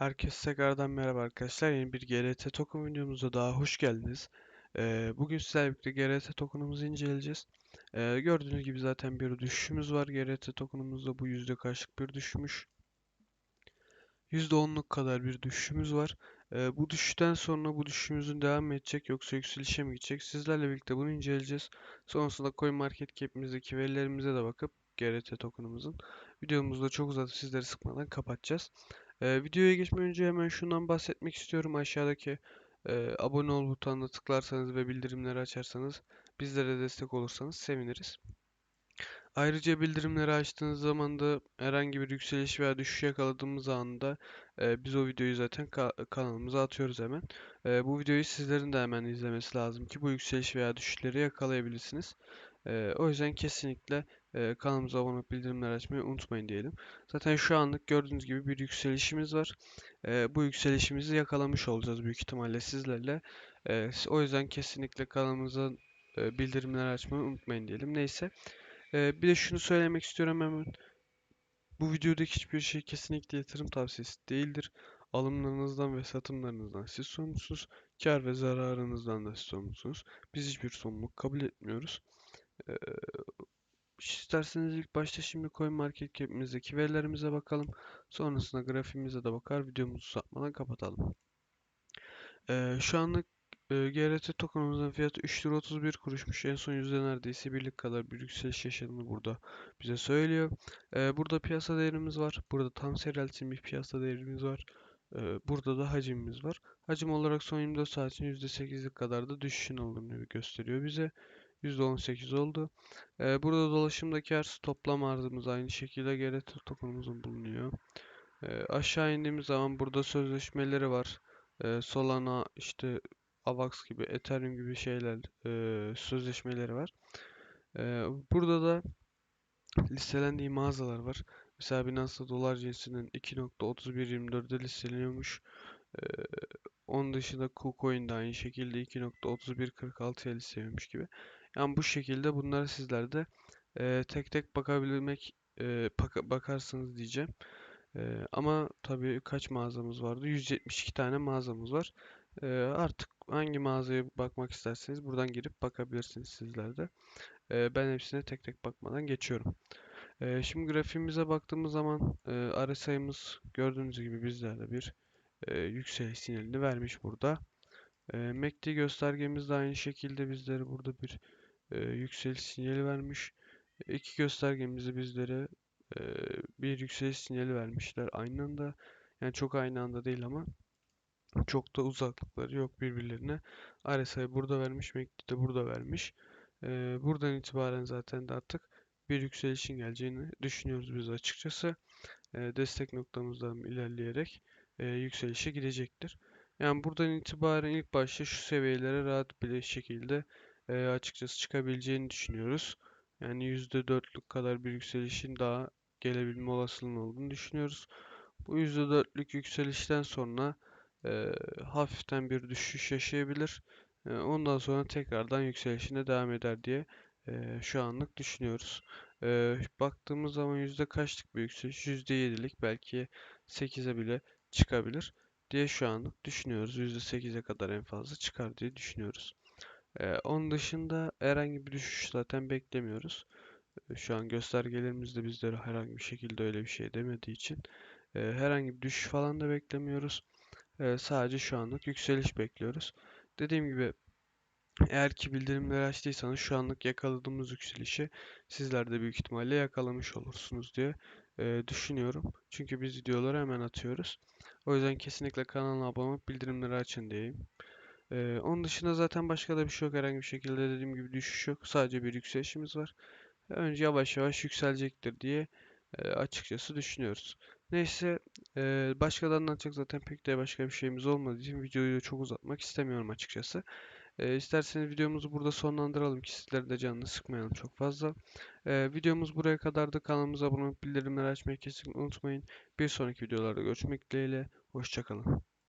Herkese tekrardan merhaba arkadaşlar. Yeni bir GRT token videomuza daha hoş geldiniz. Ee, bugün sizlerle birlikte GRT tokenumuzu inceleyeceğiz. Ee, gördüğünüz gibi zaten bir düşüşümüz var. GRT tokenumuzda bu yüzde kaçlık bir düşmüş. %10'luk kadar bir düşüşümüz var. Ee, bu düşüşten sonra bu düşüşümüzün devam mı edecek yoksa yükselişe mi gidecek? Sizlerle birlikte bunu inceleyeceğiz. Sonrasında CoinMarketCap'imizdeki verilerimize de bakıp GRT tokenumuzun videomuzda çok uzatıp sizleri sıkmadan kapatacağız. Ee, videoya geçmeden önce hemen şundan bahsetmek istiyorum. Aşağıdaki e, abone ol butonuna tıklarsanız ve bildirimleri açarsanız bizlere destek olursanız seviniriz. Ayrıca bildirimleri açtığınız zaman da herhangi bir yükseliş veya düşüş yakaladığımız anda e, biz o videoyu zaten ka- kanalımıza atıyoruz hemen. E, bu videoyu sizlerin de hemen izlemesi lazım ki bu yükseliş veya düşüşleri yakalayabilirsiniz. E, o yüzden kesinlikle e, kanalımıza abone olup bildirimleri açmayı unutmayın diyelim. Zaten şu anlık gördüğünüz gibi bir yükselişimiz var. E, bu yükselişimizi yakalamış olacağız büyük ihtimalle sizlerle. E, o yüzden kesinlikle kanalımıza e, bildirimleri açmayı unutmayın diyelim. Neyse. Ee, bir de şunu söylemek istiyorum hemen. Bu videodaki hiçbir şey kesinlikle yatırım tavsiyesi değildir. Alımlarınızdan ve satımlarınızdan siz sorumlusunuz. Kar ve zararınızdan da siz sorumlusunuz. Biz hiçbir sorumluluk kabul etmiyoruz. Ee, isterseniz ilk başta şimdi CoinMarketCap'imizdeki verilerimize bakalım. Sonrasında grafiğimize de bakar videomuzu uzatmadan kapatalım. Şu anlık e, GRT tokenımızın fiyatı 3 lira 31 kuruşmuş. En son yüzde neredeyse birlik kadar bir yükseliş yaşadığını burada bize söylüyor. Burada piyasa değerimiz var. Burada tam seyreltilmiş bir piyasa değerimiz var. Burada da hacimimiz var. Hacim olarak son 24 saat için %8'lik kadar da düşüşün olduğunu gösteriyor bize. %18 oldu. Ee, burada dolaşımdaki arz toplam arzımız aynı şekilde GRT tokenımızın bulunuyor. Ee, aşağı indiğimiz zaman burada sözleşmeleri var. Ee, Solana işte AVAX gibi, Ethereum gibi şeyler e, sözleşmeleri var. Ee, burada da listelendiği mağazalar var. Mesela Binance'da dolar cinsinin 2.3124'de listeleniyormuş. Ee, onun dışında KuCoin de aynı şekilde 2.3146'ya listeliyormuş gibi. Yani bu şekilde bunları sizler de e, tek tek bakabilmek e, bakarsınız diyeceğim. Ee, ama tabii kaç mağazamız vardı? 172 tane mağazamız var. Ee, artık hangi mağazaya bakmak isterseniz buradan girip bakabilirsiniz sizler de. Ee, ben hepsine tek tek bakmadan geçiyorum. Ee, şimdi grafiğimize baktığımız zaman e, RSI'miz gördüğünüz gibi bizlerde bir e, yükseliş sinyalini vermiş burada. E, MACD göstergemiz de aynı şekilde bizlere burada bir e, yükseliş sinyali vermiş. İki göstergemizi bizlere e, bir yükseliş sinyali vermişler aynı anda. Yani çok aynı anda değil ama çok da uzaklıkları yok birbirlerine. RSI burada vermiş, MACD de burada vermiş. E, buradan itibaren zaten de artık bir yükselişin geleceğini düşünüyoruz biz açıkçası. E, destek noktamızdan ilerleyerek e, yükselişe gidecektir. Yani buradan itibaren ilk başta şu seviyelere rahat bir şekilde e, açıkçası çıkabileceğini düşünüyoruz. Yani %4'lük kadar bir yükselişin daha gelebilme olasılığının olduğunu düşünüyoruz. Bu %4'lük yükselişten sonra e, hafiften bir düşüş yaşayabilir. E, ondan sonra tekrardan yükselişine devam eder diye e, şu anlık düşünüyoruz. E, baktığımız zaman yüzde kaçlık bir yükseliş? %7'lik belki 8'e bile çıkabilir diye şu anlık düşünüyoruz. %8'e kadar en fazla çıkar diye düşünüyoruz. Ee, onun dışında herhangi bir düşüş zaten beklemiyoruz. Ee, şu an göstergelerimiz de bizlere herhangi bir şekilde öyle bir şey demediği için e, herhangi bir düşüş falan da beklemiyoruz. E, sadece şu anlık yükseliş bekliyoruz. Dediğim gibi eğer ki bildirimleri açtıysanız şu anlık yakaladığımız yükselişi sizler de büyük ihtimalle yakalamış olursunuz diye e, düşünüyorum. Çünkü biz videoları hemen atıyoruz. O yüzden kesinlikle kanala abone olup bildirimleri açın diyeyim. Ee, onun dışında zaten başka da bir şey yok. Herhangi bir şekilde dediğim gibi düşüş yok. Sadece bir yükselişimiz var. Önce yavaş yavaş yükselecektir diye e, açıkçası düşünüyoruz. Neyse e, başka da zaten pek de başka bir şeyimiz olmadığı için videoyu çok uzatmak istemiyorum açıkçası. E, isterseniz videomuzu burada sonlandıralım ki sizleri de canını sıkmayalım çok fazla. E, videomuz buraya kadardı. Kanalımıza abone olup bildirimleri açmayı kesinlikle unutmayın. Bir sonraki videolarda görüşmek dileğiyle. Hoşçakalın.